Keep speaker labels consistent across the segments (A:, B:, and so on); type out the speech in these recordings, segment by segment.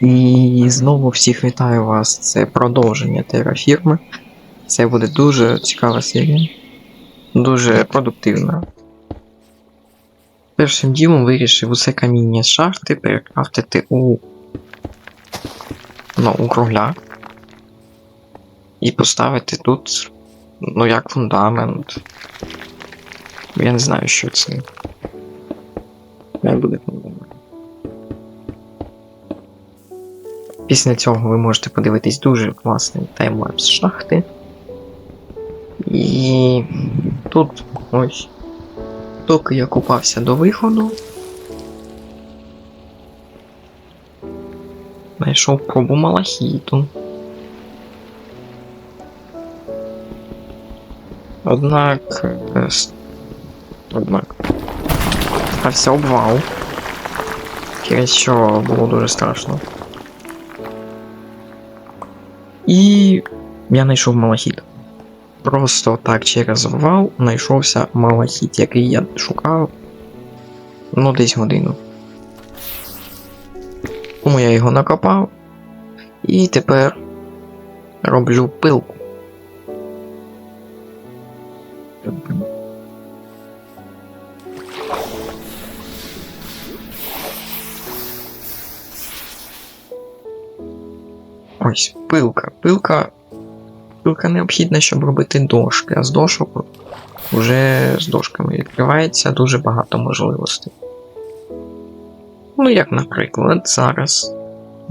A: І знову всіх вітаю вас. Це продовження терафірми. Це буде дуже цікава серія. Дуже продуктивна. Першим ділом вирішив усе каміння з шахти перекрафтити у. Ну, у кругляк. І поставити тут. Ну, як фундамент. Я не знаю, що це. Як буде фундамент. Після цього ви можете подивитись дуже класний таймлапс шахти. І тут ось. Доки я купався до виходу. Знайшов пробу малахіту. Однак. е, Однак. Стався обвал. Через що було дуже страшно. І я знайшов малахіт. Просто так через обвал знайшовся малахіт, який я шукав ну десь годину. Тому я його накопав і тепер роблю пилку. Ось, пилка. Пилка. Пилка необхідна, щоб робити дошки, а з дошок вже з дошками відкривається дуже багато можливостей. Ну, як, наприклад, зараз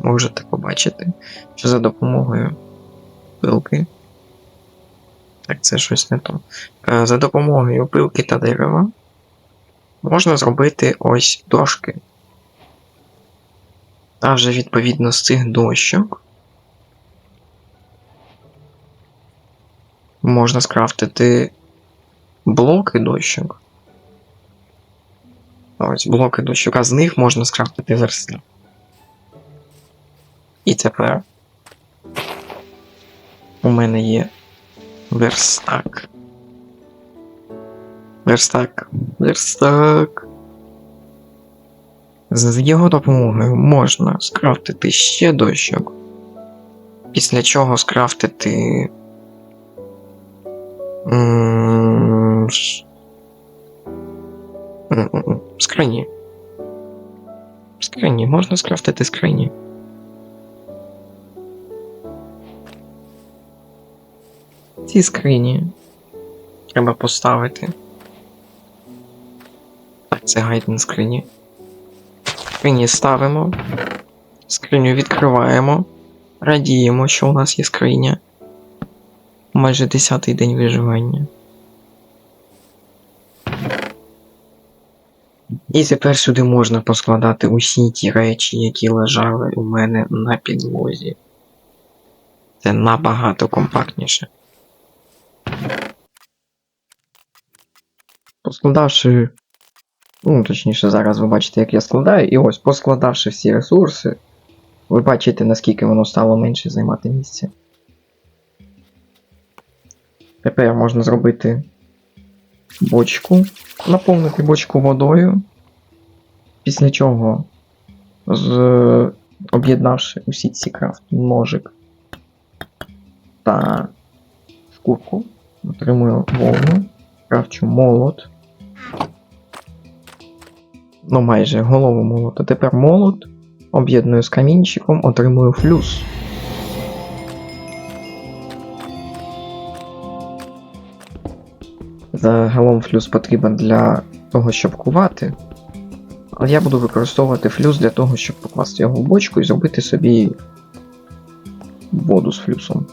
A: можете побачити, що за допомогою пилки. Так, це щось не то. Е, За допомогою пилки та дерева можна зробити ось дошки. А вже відповідно з цих дощок можна скрафтити блоки дощок. Ось блоки дощок, а з них можна скрафтити верстак. І тепер у мене є верстак. Верстак. Верстак. З його допомогою можна скрафтити ще дощок. Після чого скрафтити. Скрині. Скрині, можна скрафтити скрині. Ці скрині треба поставити. Так, це гайд скрині. Скрині ставимо. Скриню відкриваємо. Радіємо, що у нас є скриня. Майже 10-й день виживання. І тепер сюди можна поскладати усі ті речі, які лежали у мене на підлозі. Це набагато компактніше. Поскладавши. Ну, точніше, зараз ви бачите, як я складаю, і ось, поскладавши всі ресурси, ви бачите, наскільки воно стало менше займати місця. Тепер можна зробити бочку, наповнити бочку водою, після чого, об'єднавши усі ці крафт ножик та шкурку, отримую вовну, крафчу молот. Ну, майже голову молота. Тепер молот, об'єдную з камінчиком, отримую флюс. Загалом флюс потрібен для того, щоб кувати. Але я буду використовувати флюс для того, щоб покласти його в бочку і зробити собі воду з флюсом.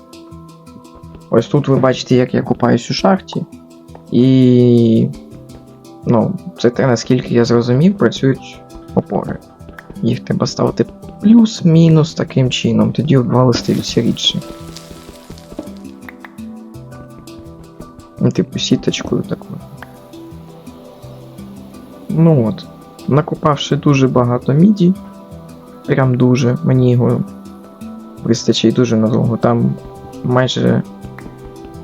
A: Ось тут ви бачите, як я купаюсь у шахті. І. Ну, це те, наскільки я зрозумів, працюють опори. Їх треба ставити плюс-мінус таким чином, тоді обвали стаються рідше. Ну, типу, сіточкою такою. Ну от. Накопавши дуже багато міді, прям дуже, мені його вистачить дуже надовго. Там майже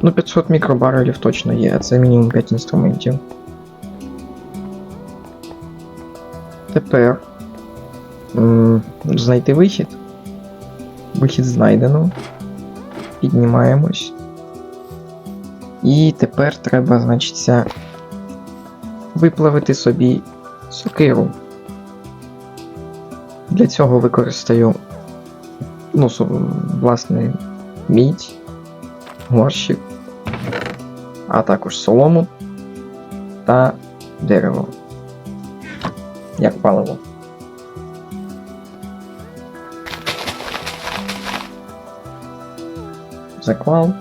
A: Ну, 500 мікробарелів точно є, це мінімум 5 інструментів. Тепер м, знайти вихід. Вихід знайдено. Піднімаємось. І тепер треба, значиться, виплавити собі сокиру. Для цього використаю, ну, власне, мідь, горщик, а також солому та дерево. Як паливо. Заклав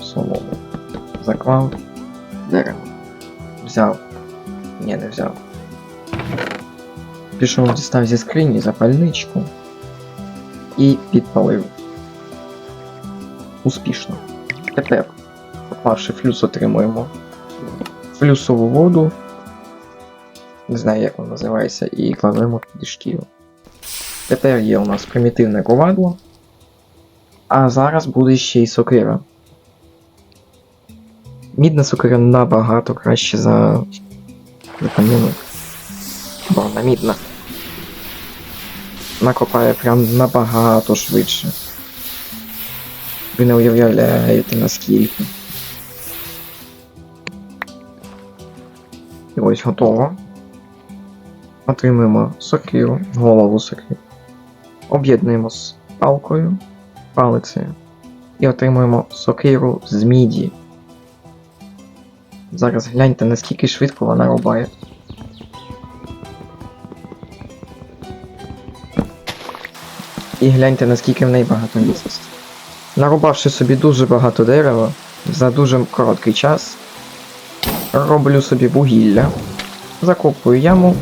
A: солому. Заклав дерево. Взяв. Ні, не взяв. Пішов, дістав зі скрині запальничку і підпалив. Успішно. Тепер, попавши флюс, отримуємо флюсову воду. Не знаю, як вона називається, і кладемо під шкіру. Тепер є у нас примітивне ковадло. А зараз буде ще й сокира. Мідна сокира набагато краще за камінок. Бо вона мідна. Накопає прям набагато швидше. Ви не уявляєте наскільки. І ось готово. Отримуємо сокиру, голову сокиру. Об'єднуємо з палкою, палицею. І отримуємо сокиру з міді. Зараз гляньте, наскільки швидко вона рубає. І гляньте, наскільки в неї багато міцності. Нарубавши собі дуже багато дерева за дуже короткий час, роблю собі вугілля, закопую яму,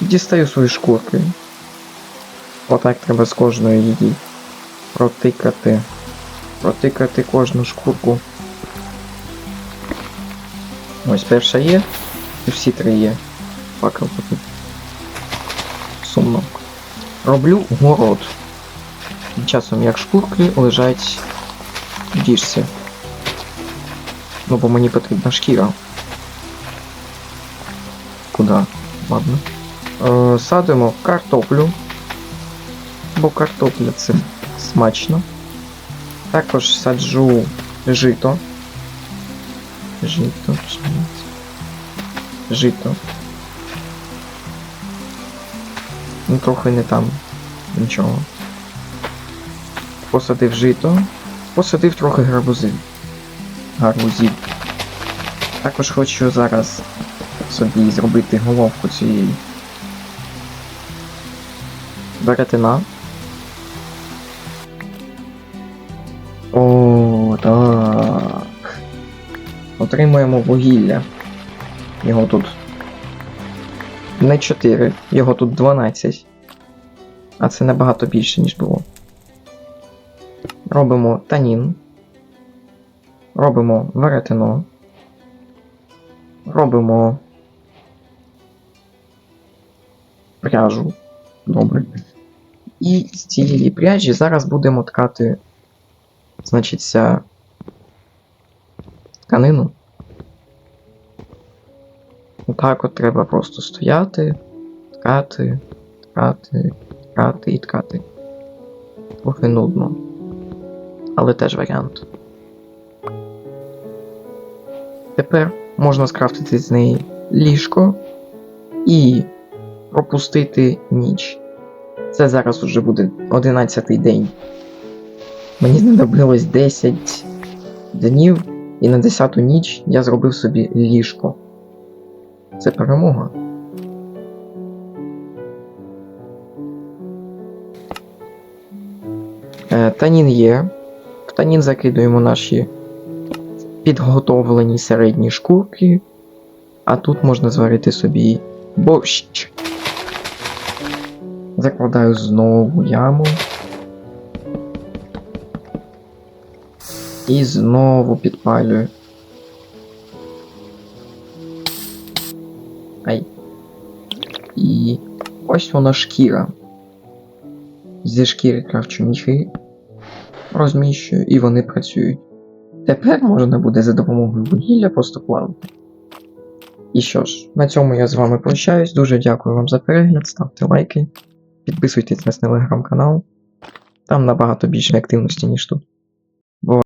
A: дістаю свої шкурки. Отак треба з кожної її протикати. Протикати кожну шкурку. Ось перша є, і всі три є. Факел тут. Сумно. Роблю город. Часом як шкурки лежать в діжці. Ну, бо мені потрібна шкіра. Куда? Ладно. Е, садимо картоплю. Бо картопля це смачно. Також саджу жито. Жито, пшениця. Жито. Ну, трохи не там. Нічого. Посадив жито. Посадив трохи гарбузів. Гарбузів. Також хочу зараз собі зробити головку цієї. Веретена. Отримуємо вугілля. Його тут не 4, його тут 12. А це набагато більше, ніж було. Робимо танін. Робимо веретено. Робимо пряжу. Добре. І з цієї пряжі зараз будемо ткати, значиться, тканину. Отак от треба просто стояти, ткати, ткати, ткати і ткати. Трохи нудно. Але теж варіант. Тепер можна скрафтити з неї ліжко і пропустити ніч. Це зараз уже буде 11 день. Мені знадобилось 10 днів, і на 10 ніч я зробив собі ліжко. Це перемога. Е, танін є. В танін закидуємо наші підготовлені середні шкурки. А тут можна зварити собі борщ. Закладаю знову яму. І знову підпалюю. Ось вона шкіра. Зі шкіри кравчу міхи розміщую, і вони працюють. Тепер можна буде за допомогою вугілля просто плавати. І що ж, на цьому я з вами прощаюсь. Дуже дякую вам за перегляд, ставте лайки, підписуйтесь на телеграм-канал. Там набагато більше активності, ніж тут.